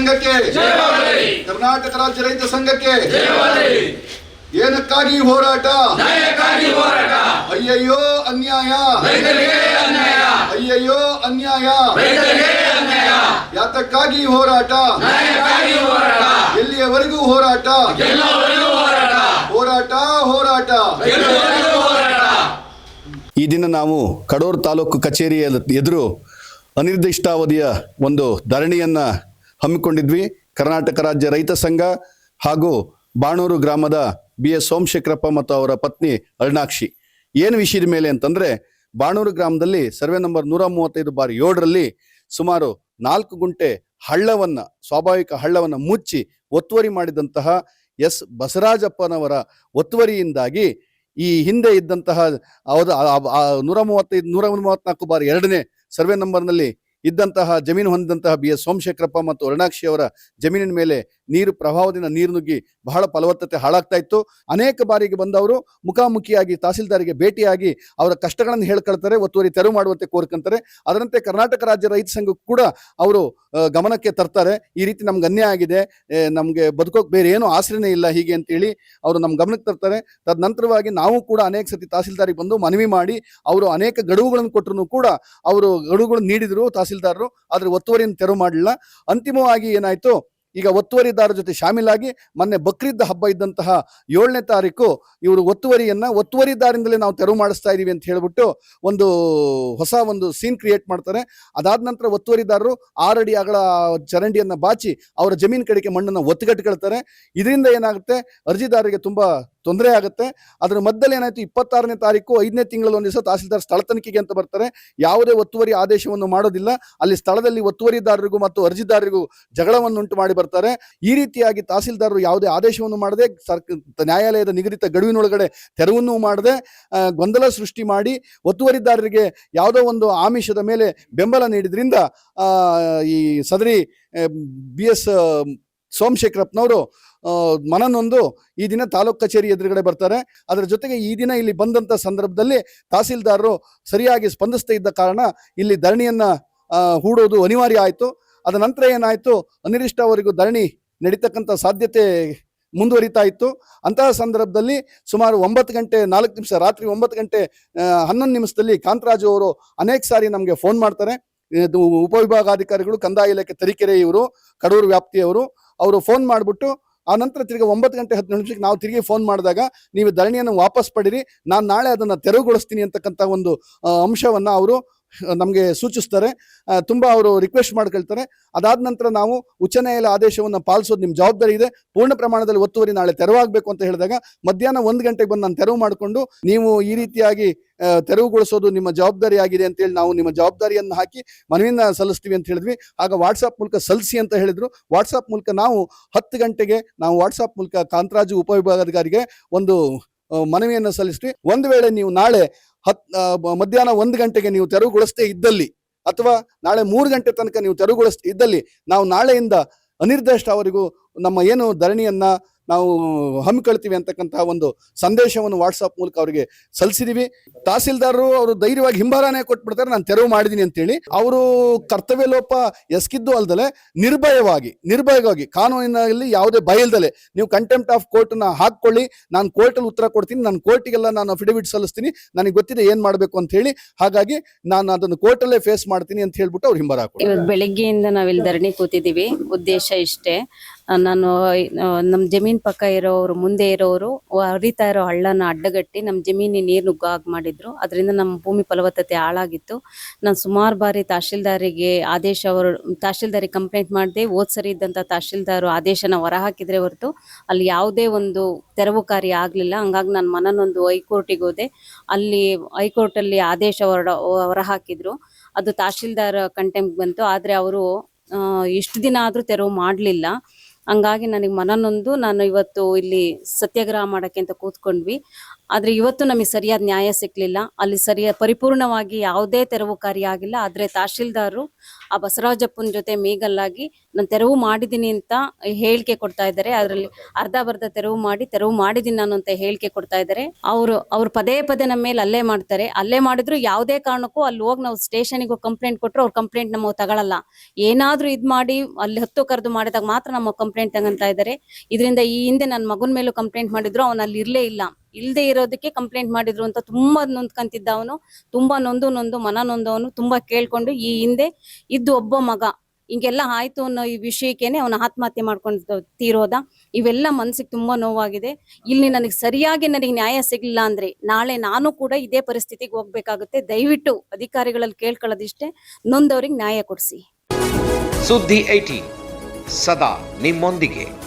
ಸಂಘಕ್ಕೆ. ಕರ್ನಾಟಕ ರಾಜ್ಯ ರೈತ ಸಂಘಕ್ಕೆ. ಏನಕ್ಕಾಗಿ ಹೋರಾಟ? ಅಯ್ಯಯ್ಯೋ ಅನ್ಯಾಯ. ಅಯ್ಯಯ್ಯೋ ಅನ್ಯಾಯ. ಯಾತಕ್ಕಾಗಿ ಹೋರಾಟ? ಎಲ್ಲಿಯವರೆಗೂ ಹೋರಾಟ? ಹೋರಾಟ. ಹೋರಾಟ ಈ ದಿನ ನಾವು ಕಡೂರು ತಾಲೂಕು ಕಚೇರಿಯ ಎದುರು ಅನಿರ್ದಿಷ್ಟಾವಧಿಯ ಒಂದು ಧರಣಿಯನ್ನು ಹಮ್ಮಿಕೊಂಡಿದ್ವಿ. ಕರ್ನಾಟಕ ರಾಜ್ಯ ರೈತ ಸಂಘ ಹಾಗೂ ಬಾಣೂರು ಗ್ರಾಮದ ಬಿ ಎಸ್ ಸೋಮಶೇಖರಪ್ಪ ಮತ್ತು ಅವರ ಪತ್ನಿ ಅರುಣಾಕ್ಷಿ. ಏನು ವಿಷಯದ ಮೇಲೆ ಅಂತಂದರೆ, ಬಾಣೂರು ಗ್ರಾಮದಲ್ಲಿ ಸರ್ವೆ ನಂಬರ್ ನೂರ ಮೂವತ್ತೈದು ಬಾರಿ ಏಳರಲ್ಲಿ ಸುಮಾರು ನಾಲ್ಕು ಗುಂಟೆ ಹಳ್ಳವನ್ನು, ಸ್ವಾಭಾವಿಕ ಹಳ್ಳವನ್ನು ಮುಚ್ಚಿ ಒತ್ತುವರಿ ಮಾಡಿದಂತಹ ಎಸ್. ಬಸರಾಜಪ್ಪನವರ ಒತ್ತುವರಿಯಿಂದಾಗಿ ಈ ಹಿಂದೆ ಇದ್ದಂತಹ ನೂರ ಮೂವತ್ತೈದು, ನೂರ ಮೂವತ್ನಾಲ್ಕು ಬಾರಿ ಎರಡನೇ ಸರ್ವೆ ನಂಬರ್ನಲ್ಲಿ ಇದ್ದಂತಹ ಜಮೀನು ಹೊಂದಿದಂತಹ ಬಿ ಎಸ್ ಸೋಮಶೇಖರಪ್ಪ ಮತ್ತು ಅರುಣಾಕ್ಷಿ ಅವರ ಜಮೀನಿನ ಮೇಲೆ ನೀರು ಪ್ರಭಾವದಿಂದ ನೀರು ನುಗ್ಗಿ ಬಹಳ ಫಲವತ್ತತೆ ಹಾಳಾಗ್ತಾ ಇತ್ತು. ಅನೇಕ ಬಾರಿಗೆ ಬಂದವರು ಮುಖಾಮುಖಿಯಾಗಿ ತಹಸೀಲ್ದಾರಿಗೆ ಭೇಟಿಯಾಗಿ ಅವರ ಕಷ್ಟಗಳನ್ನು ಹೇಳ್ಕೊಳ್ತಾರೆ, ಒತ್ತುವರಿ ತೆರವು ಮಾಡುವಂತೆ ಕೋರ್ಕೊಂತಾರೆ. ಅದರಂತೆ ಕರ್ನಾಟಕ ರಾಜ್ಯ ರೈತ ಸಂಘಕ್ಕೂ ಕೂಡ ಅವರು ಗಮನಕ್ಕೆ ತರ್ತಾರೆ. ಈ ರೀತಿ ನಮ್ಗೆ ಅನ್ಯಾಯ ಆಗಿದೆ. ನಮಗೆ ಬದುಕೋಕೆ ಬೇರೆ ಏನು ಆಸರೆನೇ ಇಲ್ಲ ಹೀಗೆ ಅಂತೇಳಿ ಅವರು ನಮ್ಮ ಗಮನಕ್ಕೆ ತರ್ತಾರೆ. ತದನಂತರವಾಗಿ ನಾವು ಕೂಡ ಅನೇಕ ಸತಿ ತಹಸೀಲ್ದಾರಿಗೆ ಬಂದು ಮನವಿ ಮಾಡಿ ಅವರು ಅನೇಕ ಗಡುವುಗಳನ್ನು ಕೊಟ್ಟರು ಕೂಡ ಅವರು ಗಡುವುಗಳನ್ನು ನೀಡಿದ್ರು. ತಹಸೀಲ್ದಾರರು, ಆದರೆ ಒತ್ತುವರಿಯನ್ನು ತೆರವು ಮಾಡಲಿಲ್ಲ. ಅಂತಿಮವಾಗಿ ಏನಾಯ್ತು? ಈಗ ಒತ್ತುವರಿದಾರರ ಜೊತೆ ಶಾಮೀಲಾಗಿ ಮೊನ್ನೆ ಬಕ್ರೀದ್ ಹಬ್ಬ ಇದ್ದಂತಹ ಏಳನೇ ತಾರೀಕು ಇವರು ಒತ್ತುವರಿಯನ್ನ ಒತ್ತುವರಿದಾರಿಂದಲೇ ನಾವು ತೆರವು ಮಾಡಿಸ್ತಾ ಇದೀವಿ ಅಂತ ಹೇಳ್ಬಿಟ್ಟು ಒಂದು ಹೊಸ ಒಂದು ಸೀನ್ ಕ್ರಿಯೇಟ್ ಮಾಡ್ತಾರೆ. ಅದಾದ ನಂತರ ಒತ್ತುವರಿದಾರರು ಆರಡಿ ಅಗಳ ಚರಂಡಿಯನ್ನ ಬಾಚಿ ಅವರ ಜಮೀನು ಕಡೆಗೆ ಮಣ್ಣನ್ನು ಒತ್ತುಗಟ್ಟಿಕೊಳ್ತಾರೆ. ಇದರಿಂದ ಏನಾಗುತ್ತೆ? ಅರ್ಜಿದಾರರಿಗೆ ತುಂಬಾ ತೊಂದರೆ ಆಗುತ್ತೆ. ಅದರ ಮಧ್ಯದಲ್ಲಿ ಏನಾಯ್ತು? ಇಪ್ಪತ್ತಾರನೇ ತಾರೀಕು ಐದನೇ ತಿಂಗಳಲ್ಲಿ ಒಂದು ದಿವಸ ತಹಸೀಲ್ದಾರ್ ಸ್ಥಳ ತನಿಖೆಗೆ ಅಂತ ಬರ್ತಾರೆ. ಯಾವುದೇ ಒತ್ತುವರಿ ಆದೇಶವನ್ನು ಮಾಡೋದಿಲ್ಲ. ಅಲ್ಲಿ ಸ್ಥಳದಲ್ಲಿ ಒತ್ತುವರಿದಾರರಿಗೂ ಮತ್ತು ಅರ್ಜಿದಾರರಿಗೂ ಜಗಳವನ್ನು ಉಂಟು ಮಾಡಿ ಬರ್ತಾರೆ. ಈ ರೀತಿಯಾಗಿ ತಹಸೀಲ್ದಾರರು ಯಾವುದೇ ಆದೇಶವನ್ನು ಮಾಡದೆ ನ್ಯಾಯಾಲಯದ ನಿಗದಿತ ಗಡುವಿನೊಳಗಡೆ ತೆರವನ್ನು ಮಾಡದೆ ಗೊಂದಲ ಸೃಷ್ಟಿ ಮಾಡಿ ಒತ್ತುವರಿದಾರರಿಗೆ ಯಾವುದೋ ಒಂದು ಆಮಿಷದ ಮೇಲೆ ಬೆಂಬಲ ನೀಡಿದ್ರಿಂದ ಈ ಸದರಿ ಬಿ ಎಸ್, ಸೋಮಶೇಖರಪ್ಪನವರು ಮನನೊಂದು ಈ ದಿನ ತಾಲೂಕ್ ಕಚೇರಿ ಎದುರುಗಡೆ ಬರ್ತಾರೆ. ಅದರ ಜೊತೆಗೆ ಈ ದಿನ ಇಲ್ಲಿ ಬಂದಂತ ಸಂದರ್ಭದಲ್ಲಿ ತಹಸೀಲ್ದಾರರು ಸರಿಯಾಗಿ ಸ್ಪಂದಿಸ್ತಾ ಇದ್ದ ಕಾರಣ ಇಲ್ಲಿ ಧರಣಿಯನ್ನು ಹೂಡೋದು ಅನಿವಾರ್ಯ ಆಯಿತು. ಅದ ನಂತರ ಏನಾಯ್ತು? ಅನಿರ್ದಿಷ್ಟವರೆಗೂ ಧರಣಿ ನಡೀತಕ್ಕಂಥ ಸಾಧ್ಯತೆ ಮುಂದುವರಿತಾ ಇತ್ತು. ಅಂತಹ ಸಂದರ್ಭದಲ್ಲಿ ಸುಮಾರು ಒಂಬತ್ತು ಗಂಟೆ, ನಾಲ್ಕು ನಿಮಿಷ, ರಾತ್ರಿ ಒಂಬತ್ತು ಗಂಟೆ ಹನ್ನೊಂದು ನಿಮಿಷದಲ್ಲಿ ಕಾಂತರಾಜು ಅವರು ಅನೇಕ ಸಾರಿ ನಮಗೆ ಫೋನ್ ಮಾಡ್ತಾರೆ. ಉಪವಿಭಾಗಾಧಿಕಾರಿಗಳು ಕಂದಾಯ ಇಲಾಖೆ ತರೀಕೆರೆ ಇವರು ಕಡೂರು ವ್ಯಾಪ್ತಿಯವರು, ಅವರು ಫೋನ್ ಮಾಡಿಬಿಟ್ಟು ಆ ನಂತರ ತಿರುಗಿ ಒಂಬತ್ತು ಗಂಟೆ ಹತ್ತು ನಿಮಿಷಕ್ಕೆ ನಾವು ತಿರುಗಿ ಫೋನ್ ಮಾಡಿದಾಗ ನೀವು ಧರಣಿಯನ್ನು ವಾಪಸ್ ಪಡಿರಿ ನಾನು ನಾಳೆ ಅದನ್ನು ತೆರವುಗೊಳಿಸ್ತೀನಿ ಅಂತಕ್ಕಂಥ ಒಂದು ಅಂಶವನ್ನು ಅವರು ನಮಗೆ ಸೂಚಿಸ್ತಾರೆ. ತುಂಬ ಅವರು ರಿಕ್ವೆಸ್ಟ್ ಮಾಡ್ಕೊಳ್ತಾರೆ. ಅದಾದ ನಂತರ ನಾವು ಉಚ್ಚ ನ್ಯಾಯಾಲಯ ಆದೇಶವನ್ನು ಪಾಲಿಸೋದು ನಿಮ್ಮ ಜವಾಬ್ದಾರಿ ಇದೆ. ಪೂರ್ಣ ಪ್ರಮಾಣದಲ್ಲಿ ಒತ್ತುವರಿ ನಾಳೆ ತೆರವಾಗಬೇಕು ಅಂತ ಹೇಳಿದಾಗ ಮಧ್ಯಾಹ್ನ ಒಂದು ಗಂಟೆಗೆ ಬಂದು ನಾನು ತೆರವು ಮಾಡಿಕೊಂಡು ನೀವು ಈ ರೀತಿಯಾಗಿ ತೆರವುಗೊಳಿಸೋದು ನಿಮ್ಮ ಜವಾಬ್ದಾರಿ ಆಗಿದೆ ಅಂತೇಳಿ ನಾವು ನಿಮ್ಮ ಜವಾಬ್ದಾರಿಯನ್ನು ಹಾಕಿ ಮನವಿಯನ್ನು ಸಲ್ಲಿಸ್ತೀವಿ ಅಂತ ಹೇಳಿದ್ವಿ. ಆಗ ವಾಟ್ಸಾಪ್ ಮೂಲಕ ಸಲ್ಲಿಸಿ ಅಂತ ಹೇಳಿದರು. ವಾಟ್ಸಾಪ್ ಮೂಲಕ ನಾವು ಹತ್ತು ಗಂಟೆಗೆ ನಾವು ವಾಟ್ಸಾಪ್ ಮೂಲಕ ಕಾಂತರಾಜು ಉಪವಿಭಾಗಾಧಿಕಾರಿಗೆ ಒಂದು ಮನವಿಯನ್ನು ಸಲ್ಲಿಸ್ತೀವಿ ಒಂದು ವೇಳೆ ನೀವು ನಾಳೆ ಹತ್ ಮಧ್ಯಾಹ್ನ ಒಂದು ಗಂಟೆಗೆ ನೀವು ತೆರವುಗೊಳಿಸದೇ ಇದ್ದಲ್ಲಿ ಅಥವಾ ನಾಳೆ ಮೂರು ಗಂಟೆ ತನಕ ನೀವು ತೆರವುಗೊಳಿಸ್ ಇದ್ದಲ್ಲಿ ನಾವು ನಾಳೆಯಿಂದ ಅನಿರ್ದಿಷ್ಟ ಅವರಿಗೂ ನಮ್ಮ ಏನು ಧರಣಿಯನ್ನ ನಾವು ಹಮ್ಮಿಕೊಳ್ತೀವಿ ಅಂತಕ್ಕಂತಹ ಒಂದು ಸಂದೇಶವನ್ನು ವಾಟ್ಸಪ್ ಮೂಲಕ ಅವರಿಗೆ ಸಲ್ಲಿಸಿದೀವಿ. ತಹಸೀಲ್ದಾರರು ಅವರು ಧೈರ್ಯವಾಗಿ ಹಿಂಬಾಲನೆ ಕೊಟ್ಬಿಡ್ತಾರೆ, ನಾನು ತೆರವು ಮಾಡಿದೀನಿ ಅಂತೇಳಿ. ಅವರು ಕರ್ತವ್ಯ ಲೋಪ ಎಸ್ಕಿದ್ದು ಅಲ್ದಲೆ ನಿರ್ಭಯವಾಗಿ ನಿರ್ಭಯವಾಗಿ, ಕಾನೂನಿನಲ್ಲಿ ಯಾವುದೇ ಭಯ ಇಲ್ದಲೆ ನೀವು ಕಂಟೆಂಪ್ಟ್ ಆಫ್ ಕೋರ್ಟ್ನ ಹಾಕ್ಕೊಳ್ಳಿ, ನಾನು ಕೋರ್ಟಲ್ಲಿ ಉತ್ತರ ಕೊಡ್ತೀನಿ, ನಾನು ಕೋರ್ಟಿಗೆಲ್ಲ ನಾನು ಅಫಿಡವಿಟ್ ಸಲ್ಲಿಸ್ತೀನಿ, ನನಗೆ ಗೊತ್ತಿದೆ ಏನು ಮಾಡಬೇಕು ಅಂತ ಹೇಳಿ, ಹಾಗಾಗಿ ನಾನು ಅದನ್ನು ಕೋರ್ಟಲ್ಲೇ ಫೇಸ್ ಮಾಡ್ತೀನಿ ಅಂತ ಹೇಳ್ಬಿಟ್ಟು ಅವ್ರು ಹಿಂಬರ ಇವತ್ತು ಬೆಳಿಗ್ಗೆಯಿಂದ ನಾವಿಲ್ಲಿ ಧರಣಿ ಕೂತಿದ್ದೀವಿ. ಉದ್ದೇಶ ಇಷ್ಟೇ. ನಾನು ನಮ್ಮ ನಮ್ ಜಮೀನ್ ಪಕ್ಕ ಇರೋರು ಮುಂದೆ ಇರೋರು ಹರಿತಾ ಇರೋ ಹಳ್ಳನ ಅಡ್ಡಗಟ್ಟಿ ನಮ್ ಜಮೀನಿ ನೀರು ನುಗ್ಗಾಗ್ ಮಾಡಿದ್ರು ಅದರಿಂದ ನಮ್ಮ ಭೂಮಿ ಫಲವತ್ತತೆ ಹಾಳಾಗಿತ್ತು. ನಾನು ಸುಮಾರು ಬಾರಿ ತಹಶೀಲ್ದಾರಿಗೆ ಆದೇಶ ಅವರು, ತಹಶೀಲ್ದಾರಿಗೆ ಕಂಪ್ಲೇಂಟ್ ಮಾಡಿದೆ, ಹೋದ್ ಸರಿ ಇದ್ದಂಥ ತಹಶೀಲ್ದಾರು ಆದೇಶನ ಹೊರಹಾಕಿದ್ರೆ ಹೊರತು ಅಲ್ಲಿ ಯಾವುದೇ ಒಂದು ತೆರವು ಕಾರ್ಯ ಆಗಲಿಲ್ಲ. ಹಂಗಾಗಿ ನಾನು ಮನನೊಂದು ಹೈಕೋರ್ಟಿಗೆ ಹೋದೆ. ಅಲ್ಲಿ ಹೈಕೋರ್ಟಲ್ಲಿ ಆದೇಶ ಹೊರ, ಹೊರಹಾಕಿದ್ರು. ಅದು ತಹಶೀಲ್ದಾರ್ ಕಂಟೆಂಪ್ ಬಂತು. ಆದರೆ ಅವರು ಇಷ್ಟು ದಿನ ಆದರೂ ತೆರವು ಮಾಡಲಿಲ್ಲ. ಹಂಗಾಗಿ ನನಗೆ ಮನನೊಂದು, ನಾನು ಇವತ್ತು ಇಲ್ಲಿ ಸತ್ಯಾಗ್ರಹ ಮಾಡಕ್ಕೆ ಅಂತ ಕೂತ್ಕೊಂಡ್ವಿ. ಆದ್ರೆ ಇವತ್ತು ನಮಗೆ ಸರಿಯಾದ ನ್ಯಾಯ ಸಿಕ್ಕಲಿಲ್ಲ ಅಲ್ಲಿ ಸರಿಯ, ಪರಿಪೂರ್ಣವಾಗಿ ಯಾವುದೇ ತೆರವು ಕಾರ್ಯ ಆಗಿಲ್ಲ. ಆದ್ರೆ ತಹಶೀಲ್ದಾರರು ಆ ಬಸವರಾಜಪ್ಪನ ಜೊತೆ ಮೇಗಲ್ಲಾಗಿ, ನಾನು ತೆರವು ಮಾಡಿದ್ದೀನಿ ಅಂತ ಹೇಳಿಕೆ ಕೊಡ್ತಾ ಇದ್ದಾರೆ. ಅದರಲ್ಲಿ ಅರ್ಧ ಬರ್ಧ ತೆರವು ಮಾಡಿ, ತೆರವು ಮಾಡಿದ್ದೀನಿ ನಾನು ಅಂತ ಹೇಳಿಕೆ ಕೊಡ್ತಾ ಇದ್ದಾರೆ. ಅವರು, ಅವ್ರು ಪದೇ ಪದೇ ನಮ್ಮ ಮೇಲೆ ಅಲ್ಲೇ ಮಾಡ್ತಾರೆ. ಅಲ್ಲೇ ಮಾಡಿದ್ರು ಯಾವುದೇ ಕಾರಣಕ್ಕೂ ಅಲ್ಲಿ ಹೋಗಿ ನಾವು ಸ್ಟೇಷನ್ಗೆ ಕಂಪ್ಲೇಂಟ್ ಕೊಟ್ಟರು ಅವ್ರ ಕಂಪ್ಲೇಂಟ್ ನಮ್ಮ ತಗೊಳ್ಳಲ್ಲ ಏನಾದರೂ ಇದ್ ಮಾಡಿ, ಅಲ್ಲಿ ಹತ್ತು ಕರೆದು ಮಾಡಿದಾಗ ಮಾತ್ರ ನಮ್ಮ ಕಂಪ್ಲೇಂಟ್ ತಗೊಂತಾ ಇದ್ದಾರೆ. ಇದರಿಂದ ಈ ಹಿಂದೆ ನನ್ನ ಮಗನ ಮೇಲೂ ಕಂಪ್ಲೇಂಟ್ ಮಾಡಿದ್ರು, ಅವನು ಅಲ್ಲಿ ಇರ್ಲೇ ಇಲ್ಲ. ಇಲ್ಲದೆ ಇರೋದಕ್ಕೆ ಕಂಪ್ಲೇಂಟ್ ಮಾಡಿದ್ರು ಅಂತ ತುಂಬಾ ನೊಂದ್ಕಂತಿದ್ದ ಅವನು. ತುಂಬಾ ನೊಂದು ನೊಂದು, ಮನ ನೊಂದವನು ತುಂಬಾ ಕೇಳ್ಕೊಂಡು ಈ ಹಿಂದೆ ಇದ್ದು ಒಬ್ಬ ಮಗ. ಹಿಂಗೆಲ್ಲ ಆಯ್ತು ಅನ್ನೋ ಈ ವಿಷಯಕ್ಕೇನೆ ಅವನು ಆತ್ಮಹತ್ಯೆ ಮಾಡ್ಕೊಂಡು ತೀರೋದ. ಇವೆಲ್ಲ ಮನ್ಸಿಗೆ ತುಂಬಾ ನೋವಾಗಿದೆ. ಇಲ್ಲಿ ನನಗೆ ಸರಿಯಾಗಿ ನನಗೆ ನ್ಯಾಯ ಸಿಗ್ಲಿಲ್ಲ ಅಂದ್ರೆ ನಾಳೆ ನಾನು ಕೂಡ ಇದೇ ಪರಿಸ್ಥಿತಿಗೆ ಹೋಗ್ಬೇಕಾಗುತ್ತೆ. ದಯವಿಟ್ಟು ಅಧಿಕಾರಿಗಳಲ್ಲಿ ಕೇಳ್ಕೊಳ್ಳೋದಿಷ್ಟೇ. ನೊಂದವ್ರಿಗೆ ನ್ಯಾಯ ಕೊಡಿಸಿ. ಸುದ್ದಿ ಏಟಿ ಸದಾ ನಿಮ್ಮೊಂದಿಗೆ.